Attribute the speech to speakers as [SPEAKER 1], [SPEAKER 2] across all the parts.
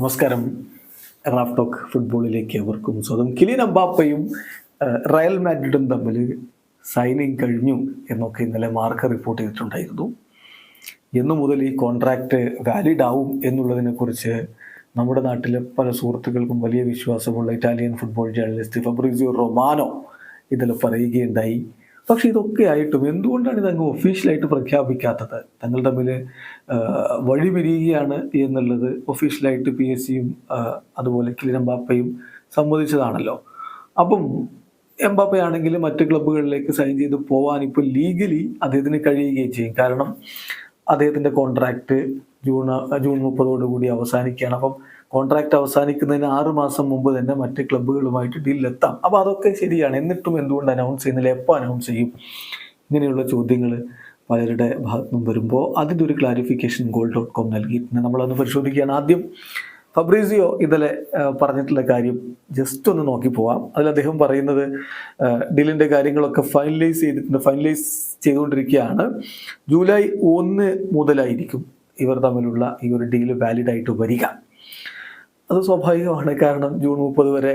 [SPEAKER 1] നമസ്കാരം. Raf talk ഫുട്ബോളിലേക്ക് അവർക്കും സ്വന്തം കിലിൻ അമ്പാപ്പയും റയൽ മാഡ്രിഡും തമ്മിൽ സൈനിങ് കഴിഞ്ഞു എന്നൊക്കെ ഇന്നലെ മാർക്ക് റിപ്പോർട്ട് ചെയ്തിട്ടുണ്ടായിരുന്നു. എന്നു മുതൽ ഈ കോൺട്രാക്റ്റ് വാലിഡ് ആവും എന്നുള്ളതിനെക്കുറിച്ച് നമ്മുടെ നാട്ടിലെ പല സുഹൃത്തുക്കൾക്കും വലിയ വിശ്വാസമുള്ള Italian football journalist Fabrizio Romano ഇതിൽ പറയുകയുണ്ടായി. പക്ഷെ ഇതൊക്കെ ആയിട്ടും എന്തുകൊണ്ടാണ് ഇതങ്ങ് ഒഫീഷ്യലായിട്ട് പ്രഖ്യാപിക്കാത്തത്? തങ്ങൾ തമ്മിൽ വഴി പിരിയുകയാണ് എന്നുള്ളത് ഒഫീഷ്യലായിട്ട് പി എസ് സിയും അതുപോലെ കിലിൻ എംബാപ്പയും സമ്മതിച്ചതാണല്ലോ. അപ്പം എംബാപ്പ ആണെങ്കിൽ മറ്റ് ക്ലബ്ബുകളിലേക്ക് സൈൻ ചെയ്ത് പോകാൻ ഇപ്പോൾ ലീഗലി അദ്ദേഹത്തിന് കഴിയുകയും ചെയ്യും. കാരണം അദ്ദേഹത്തിന്റെ കോൺട്രാക്റ്റ് ജൂൺ ജൂൺ മുപ്പതോടുകൂടി അവസാനിക്കുകയാണ്. അപ്പം കോൺട്രാക്ട് അവസാനിക്കുന്നതിന് ആറ് മാസം മുമ്പ് തന്നെ മറ്റ് ക്ലബ്ബുകളുമായിട്ട് ഡീലിലെത്താം അപ്പോൾ അതൊക്കെ ശരിയാണ്. എന്നിട്ടും എന്തുകൊണ്ട് അനൗൺസ് ചെയ്യുന്നില്ല? എപ്പോൾ അനൗൺസ് ചെയ്യും? ഇങ്ങനെയുള്ള ചോദ്യങ്ങൾ പലരുടെ ഭാഗത്തു നിന്നും വരുമ്പോൾ അതിന്റെ ഒരു ക്ലാരിഫിക്കേഷൻ ഗോൾ ഡോട്ട് കോം നൽകിയിട്ടുണ്ട്. നമ്മളൊന്ന് പരിശോധിക്കുകയാണ്. ആദ്യം ഫബ്രീസിയോ ഇന്നലെ പറഞ്ഞിട്ടുള്ള കാര്യം ജസ്റ്റ് ഒന്ന് നോക്കി പോവാം. അതിൽ അദ്ദേഹം പറയുന്നത് ഡീലിന്റെ കാര്യങ്ങളൊക്കെ ഫൈനലൈസ് ചെയ്തിട്ടുണ്ട്. ഫൈനലൈസ് ചെയ്തുകൊണ്ടിരിക്കുകയാണ്. ജൂലൈ ഒന്ന് മുതലായിരിക്കും. ഇവർ തമ്മിലുള്ള ഈ ഒരു ഡീൽ വാലിഡ് ആയിട്ട് വരിക. അത് സ്വാഭാവികമാണ്. കാരണം ജൂൺ മുപ്പത് വരെ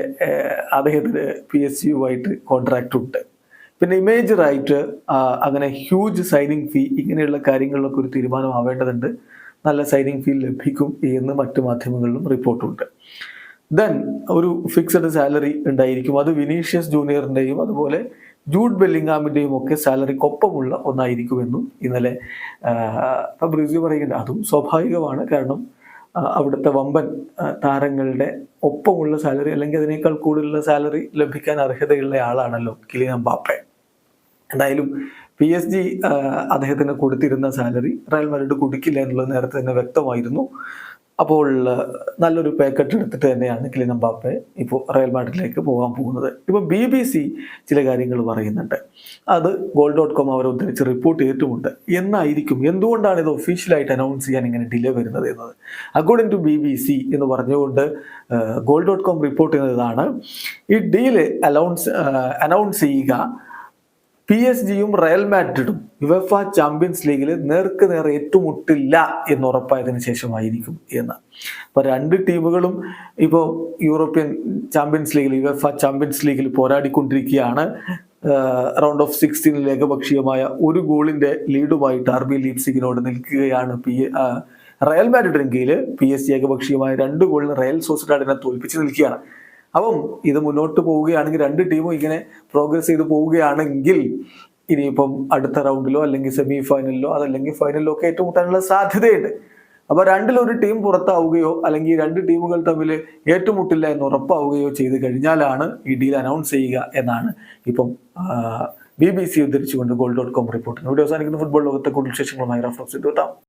[SPEAKER 1] അദ്ദേഹത്തിന് പി എസ് യുമായിട്ട് കോൺട്രാക്റ്റ് ഉണ്ട്. പിന്നെ ഇമേജറായിട്ട് അങ്ങനെ ഹ്യൂജ് സൈനിങ് ഫീ ഇങ്ങനെയുള്ള കാര്യങ്ങളിലൊക്കെ ഒരു തീരുമാനമാവേണ്ടതുണ്ട്. നല്ല സൈനിങ് ഫീ ലഭിക്കും എന്ന് മറ്റു മാധ്യമങ്ങളിലും റിപ്പോർട്ടുണ്ട് ദെൻ ഒരു ഫിക്സഡ് സാലറി ഉണ്ടായിരിക്കും. അത് വിനീഷ്യസ് ജൂനിയറിന്റെയും അതുപോലെ ജൂഡ് ബെല്ലിംഗാമിന്റെയും ഒക്കെ സാലറിക്കൊപ്പമുള്ള ഒന്നായിരിക്കുമെന്നും ഇന്നലെ ഫബ്രിസ്യു പറയുന്നുണ്ട്. അതും സ്വാഭാവികമാണ്. കാരണം അവിടുത്തെ വമ്പൻ താരങ്ങളുടെ ഒപ്പമുള്ള സാലറി അല്ലെങ്കിൽ അതിനേക്കാൾ കൂടുതലുള്ള സാലറി ലഭിക്കാൻ അർഹതയുള്ള ആളാണല്ലോ കിലിയൻ ബാപ്പെ എന്തായാലും പി എസ് ജി അദ്ദേഹത്തിന് കൊടുത്തിരുന്ന സാലറി റയൽ മാഡ്രിഡ് കൊടുക്കില്ല എന്നുള്ളത് നേരത്തെ തന്നെ വ്യക്തമായിരുന്നു. അപ്പോൾ നല്ലൊരു പാക്കറ്റ് എടുത്തിട്ട് തന്നെയാണ് കിലിൻ എംബാപ്പെ ഇപ്പോൾ റയൽ മാഡ്രിഡിലേക്ക് പോകാൻ പോകുന്നത്. ഇപ്പോൾ ബി ബി സി ചില കാര്യങ്ങൾ പറയുന്നുണ്ട്. അത് ഗോൾ ഡോട്ട് കോം അവരുദ്ധരിച്ച് റിപ്പോർട്ട് ചെയ്തിട്ടുമുണ്ട്. എന്നായിരിക്കും എന്തുകൊണ്ടാണ് ഇത് ഒഫീഷ്യലായിട്ട് അനൗൺസ് ചെയ്യാൻ ഇങ്ങനെ ഡിലേ വരുന്നത് എന്നത്? According to B B C എന്ന് പറഞ്ഞുകൊണ്ട് ഗോൾ ഡോട്ട് കോം റിപ്പോർട്ട് ചെയ്യുന്നതാണ് ഈ ഡീൽ അലൗൺസ് അനൗൺസ് ചെയ്യുക പി എസ് ജിയും റയൽ മാഡ്രിഡും യുവഫ ചാമ്പ്യൻസ് ലീഗിൽ നേർക്ക് നേർ ഏറ്റുമുട്ടില്ല എന്ന് ഉറപ്പായതിന് ശേഷമായിരിക്കും എന്ന്. അപ്പോൾ രണ്ട് ടീമുകളും ഇപ്പോൾ യൂറോപ്യൻ ചാമ്പ്യൻസ് ലീഗിൽ യുവഫ ചാമ്പ്യൻസ് ലീഗിൽ പോരാടിക്കൊണ്ടിരിക്കുകയാണ്. റൗണ്ട് ഓഫ് സിക്സ്റ്റീനിൽ ഏകപക്ഷീയമായ ഒരു ഗോളിന്റെ ലീഡുമായിട്ട് ആർ ബി ലീപ്സിഗിനോട് നിൽക്കുകയാണ് പി റയൽ മാഡ്രിഡ് എങ്കിൽ പി എസ് സി ഏകപക്ഷീയമായ രണ്ട് ഗോളിന് റയൽ സോസിഡാഡിനെ തോൽപ്പിച്ച് നിൽക്കുകയാണ്. അപ്പം ഇത് മുന്നോട്ട് പോവുകയാണെങ്കിൽ രണ്ട് ടീമും ഇങ്ങനെ പ്രോഗ്രസ് ചെയ്ത് പോവുകയാണെങ്കിൽ ഇനിയിപ്പം അടുത്ത റൗണ്ടിലോ അല്ലെങ്കിൽ സെമി ഫൈനലിലോ അതല്ലെങ്കിൽ ഫൈനലിലോ ഒക്കെ ഏറ്റുമുട്ടാനുള്ള സാധ്യതയുണ്ട്. അപ്പോൾ രണ്ടിലൊരു ടീം പുറത്താവുകയോ അല്ലെങ്കിൽ രണ്ട് ടീമുകൾ തമ്മിൽ ഏറ്റുമുട്ടില്ല എന്ന് ഉറപ്പാവുകയോ ചെയ്ത് കഴിഞ്ഞാലാണ് ഈ ഡീൽ അനൗൺസ് ചെയ്യുക എന്നാണ് ഇപ്പം ബി ബി സി ഉദ്ധരിച്ചുകൊണ്ട് ഗോൾ ഡോട്ട് കോം റിപ്പോർട്ട് ഇവിടെ അവസാനിക്കുന്ന. ഫുട്ബോൾ ലോകത്തെ കൂടുതൽ വിശേഷങ്ങളുമായി റഫറൻസ് ചെയ്തു